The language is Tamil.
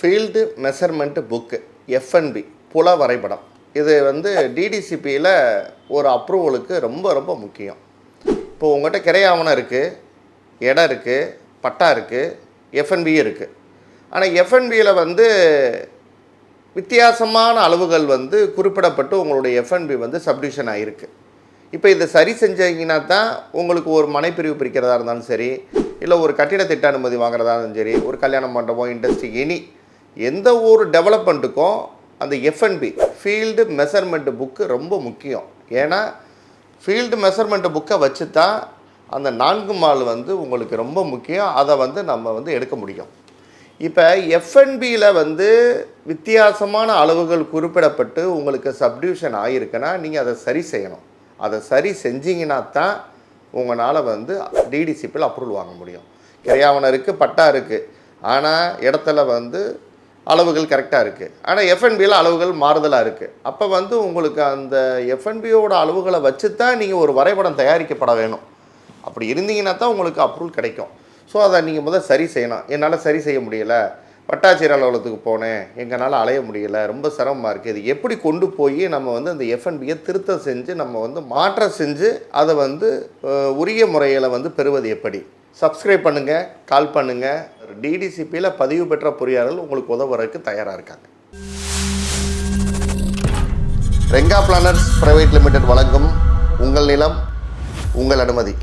ஃபீல்டு மெஷர்மெண்ட் புக்கு எஃப்என்பி புல வரைபடம். இது வந்து டிடிசிபியில் ஒரு அப்ரூவலுக்கு ரொம்ப ரொம்ப முக்கியம். இப்போ உங்கள்கிட்ட கிரை ஆவணம் இருக்குது இடம் இருக்குது பட்டா இருக்குது எஃப்என்பி இருக்குது ஆனால் எஃப்என்பியில் வந்து வித்தியாசமான அளவுகள் வந்து குறிப்பிடப்பட்டு உங்களுடைய எஃப்என்பி வந்து சப்டிஷன் ஆகிருக்கு இப்போ இதை சரி செஞ்சீங்கன்னா தான் உங்களுக்கு ஒரு மனைப்பிரிவு பிரிக்கிறதா இருந்தாலும் சரி இல்லை ஒரு கட்டிட திட்ட அனுமதி வாங்குறதா இருந்தாலும் சரி ஒரு கல்யாண மண்டபம் இண்டஸ்ட்ரி எனி எந்த ஒரு டெவலப்மெண்ட்டுக்கும் அந்த எஃப்என்பி ஃபீல்டு மெஷர்மெண்ட்டு புக்கு ரொம்ப முக்கியம். ஏன்னா ஃபீல்டு மெஷர்மெண்ட்டு புக்கை வச்சு தான் அந்த நான்கு மால் வந்து உங்களுக்கு ரொம்ப முக்கியம். அதை வந்து நம்ம வந்து எடுக்க முடியும். இப்போ எஃப்என்பியில் வந்து வித்தியாசமான அளவுகள் குறிப்பிடப்பட்டு உங்களுக்கு சப்டியூஷன் ஆகிருக்குன்னா நீங்கள் அதை சரி செய்யணும். அதை சரி செஞ்சீங்கன்னா தான் உங்களால் வந்து டிடிசிபியில் அப்ரூவல் வாங்க முடியும். கிரையாவணம் இருக்குது பட்டா இருக்குது ஆனால் இடத்துல வந்து அளவுகள் கரெக்டாக இருக்குது ஆனால் எஃப்என்பியில் அளவுகள் மாறுதலாக இருக்குது அப்போ வந்து உங்களுக்கு அந்த எஃப்என்பியோட அளவுகளை வச்சு தான் நீங்கள் ஒரு வரைபடம் தயாரிக்கப்பட வேணும். அப்படி இருந்தீங்கன்னா தான் உங்களுக்கு அப்ரூவல் கிடைக்கும். ஸோ அதை நீங்கள் முதல் சரி செய்யணும். என்னால் சரி செய்ய முடியலை. வட்டாட்சியர் அலுவலகத்துக்கு போனேன். எங்களால் அலைய முடியலை. ரொம்ப சிரமமாக இருக்குது இது எப்படி கொண்டு போய் நம்ம வந்து அந்த எஃப்என்பியை திருத்தம் செஞ்சு நம்ம வந்து மாற்றம் செஞ்சு அதை வந்து உரிய முறையில் வந்து பெறுவது எப்படி? சப்ஸ்கிரைப் பண்ணுங்கள் கால் பண்ணுங்கள் டிடிசிபியில் பதிவு பெற்ற பொறியாளர்கள் உங்களுக்கு உதவுறதுக்கு தயாராக இருக்காங்க. ரெங்கா பிளானர்ஸ் பிரைவேட் லிமிடெட் வழங்கும் உங்கள் நிலம் உங்கள் அனுமதி.